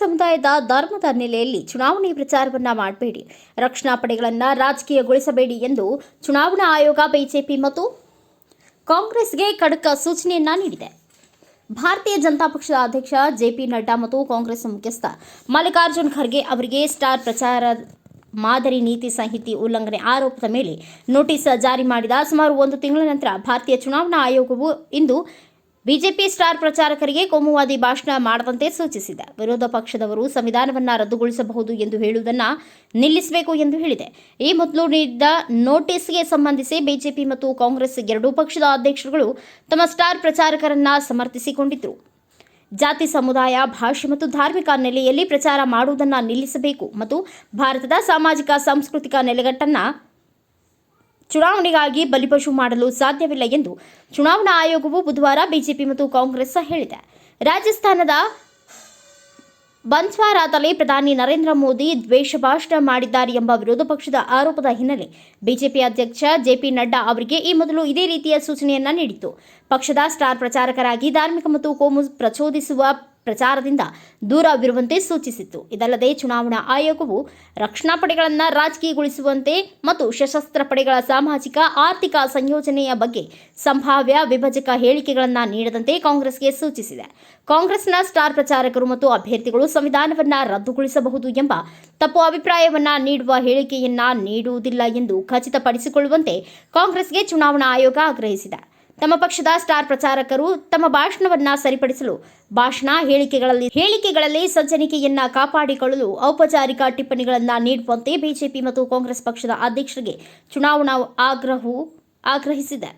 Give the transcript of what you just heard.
ಸಮುದಾಯದ ಧರ್ಮದ ನೆಲೆಯಲ್ಲಿ ಚುನಾವಣೆ ಪ್ರಚಾರವನ್ನ ಮಾಡಬೇಡಿ. ರಕ್ಷಣಾ ಪಡೆಗಳನ್ನ ರಾಜಕೀಯಗೊಳಿಸಬೇಡಿ ಎಂದು ಚುನಾವಣಾ ಆಯೋಗ ಬಿಜೆಪಿ ಮತ್ತು ಕಾಂಗ್ರೆಸ್ಗೆ ಖಡಕ ಸೂಚನೆಯನ್ನ ನೀಡಿದೆ. ಭಾರತೀಯ ಜನತಾ ಪಕ್ಷದ ಅಧ್ಯಕ್ಷ ಜೆ ಪಿ ನಡ್ಡಾ ಮತ್ತು ಕಾಂಗ್ರೆಸ್ ಮುಖ್ಯಸ್ಥ ಮಲ್ಲಿಕಾರ್ಜುನ್ ಖರ್ಗೆ ಅವರಿಗೆ ಸ್ಟಾರ್ ಪ್ರಚಾರ ಮಾದರಿ ನೀತಿ ಸಂಹಿತೆ ಉಲ್ಲಂಘನೆ ಆರೋಪದ ಮೇಲೆ ನೋಟಿಸ್ ಜಾರಿ ಮಾಡಿದ ಸುಮಾರು ಒಂದು ತಿಂಗಳ ನಂತರ ಭಾರತೀಯ ಚುನಾವಣಾ ಆಯೋಗವು ಇಂದು ಬಿಜೆಪಿ ಸ್ಟಾರ್ ಪ್ರಚಾರಕರಿಗೆ ಕೋಮುವಾದಿ ಭಾಷಣ ಮಾಡದಂತೆ ಸೂಚಿಸಿದೆ. ವಿರೋಧ ಪಕ್ಷದವರು ಸಂವಿಧಾನವನ್ನು ರದ್ದುಗೊಳಿಸಬಹುದು ಎಂದು ಹೇಳುವುದನ್ನು ನಿಲ್ಲಿಸಬೇಕು ಎಂದು ಹೇಳಿದೆ. ಈ ಮೊದಲು ನೀಡಿದ ನೋಟಿಸ್ಗೆ ಸಂಬಂಧಿಸಿ ಬಿಜೆಪಿ ಮತ್ತು ಕಾಂಗ್ರೆಸ್ ಎರಡೂ ಪಕ್ಷದ ಅಧ್ಯಕ್ಷರುಗಳು ತಮ್ಮ ಸ್ಟಾರ್ ಪ್ರಚಾರಕರನ್ನ ಸಮರ್ಥಿಸಿಕೊಂಡಿದ್ದರು ಜಾತಿ ಸಮುದಾಯ, ಭಾಷೆ ಮತ್ತು ಧಾರ್ಮಿಕ ನೆಲೆಯಲ್ಲಿ ಪ್ರಚಾರ ಮಾಡುವುದನ್ನು ನಿಲ್ಲಿಸಬೇಕು ಮತ್ತು ಭಾರತದ ಸಾಮಾಜಿಕ, ಸಾಂಸ್ಕೃತಿಕ ನೆಲೆಗಟ್ಟನ್ನು ಚುನಾವಣೆಗಾಗಿ ಬಲಿಪಶು ಮಾಡಲು ಸಾಧ್ಯವಿಲ್ಲ ಎಂದು ಚುನಾವಣಾ ಆಯೋಗವು ಬುಧವಾರ ಬಿಜೆಪಿ ಮತ್ತು ಕಾಂಗ್ರೆಸ್ ಹೇಳಿದೆ. ರಾಜಸ್ಥಾನದ ಬನ್ಸ್ವಾರಾದಲ್ಲಿ ಪ್ರಧಾನಿ ನರೇಂದ್ರ ಮೋದಿ ದ್ವೇಷ ಭಾಷಣ ಮಾಡಿದ್ದಾರೆ ಎಂಬ ವಿರೋಧ ಪಕ್ಷದ ಆರೋಪದ ಹಿನ್ನೆಲೆ ಬಿಜೆಪಿ ಅಧ್ಯಕ್ಷ ಜೆಪಿ ನಡ್ಡಾ ಅವರಿಗೆ ಈ ಮೊದಲು ಇದೇ ರೀತಿಯ ಸೂಚನೆಯನ್ನ ನೀಡಿತ್ತು. ಪಕ್ಷದ ಸ್ಟಾರ್ ಪ್ರಚಾರಕರಾಗಿ ಧಾರ್ಮಿಕ ಮತ್ತು ಕೋಮು ಪ್ರಚೋದಿಸುವ ಪ್ರಚಾರದಿಂದ ದೂರವಿರುವಂತೆ ಸೂಚಿಸಿತ್ತು. ಇದಲ್ಲದೆ ಚುನಾವಣಾ ಆಯೋಗವು ರಕ್ಷಣಾ ಪಡೆಗಳನ್ನು ರಾಜಕೀಯಗೊಳಿಸುವಂತೆ ಮತ್ತು ಸಶಸ್ತ್ರ ಪಡೆಗಳ ಸಾಮಾಜಿಕ, ಆರ್ಥಿಕ ಸಂಯೋಜನೆಯ ಬಗ್ಗೆ ಸಂಭಾವ್ಯ ವಿಭಜಕ ಹೇಳಿಕೆಗಳನ್ನು ನೀಡದಂತೆ ಕಾಂಗ್ರೆಸ್ಗೆ ಸೂಚಿಸಿದೆ. ಕಾಂಗ್ರೆಸ್ನ ಸ್ಟಾರ್ ಪ್ರಚಾರಕರು ಮತ್ತು ಅಭ್ಯರ್ಥಿಗಳು ಸಂವಿಧಾನವನ್ನು ರದ್ದುಗೊಳಿಸಬಹುದು ಎಂಬ ತಪ್ಪು ಅಭಿಪ್ರಾಯವನ್ನು ನೀಡುವ ಹೇಳಿಕೆಯನ್ನ ನೀಡುವುದಿಲ್ಲ ಎಂದು ಖಚಿತಪಡಿಸಿಕೊಳ್ಳುವಂತೆ ಕಾಂಗ್ರೆಸ್ಗೆ ಚುನಾವಣಾ ಆಯೋಗ ಆಗ್ರಹಿಸಿದೆ. ತಮ್ಮ ಪಕ್ಷದ ಸ್ಟಾರ್ ಪ್ರಚಾರಕರು ತಮ್ಮ ಭಾಷಣವನ್ನ ಸರಿಪಡಿಸಲು, ಭಾಷಣ ಹೇಳಿಕೆಗಳಲ್ಲಿ ಹೇಳಿಕೆಗಳಲ್ಲಿ ಸಜ್ಜನಿಕೆಯನ್ನ ಕಾಪಾಡಿಕೊಳ್ಳಲು ಔಪಚಾರಿಕ ಟಿಪ್ಪಣಿಗಳನ್ನ ನೀಡುವಂತೆ ಬಿಜೆಪಿ ಮತ್ತು ಕಾಂಗ್ರೆಸ್ ಪಕ್ಷದ ಅಧ್ಯಕ್ಷರಿಗೆ ಚುನಾವಣಾ ಆಗ್ರಹವು ಆಗ್ರಹಿಸಿದೆ.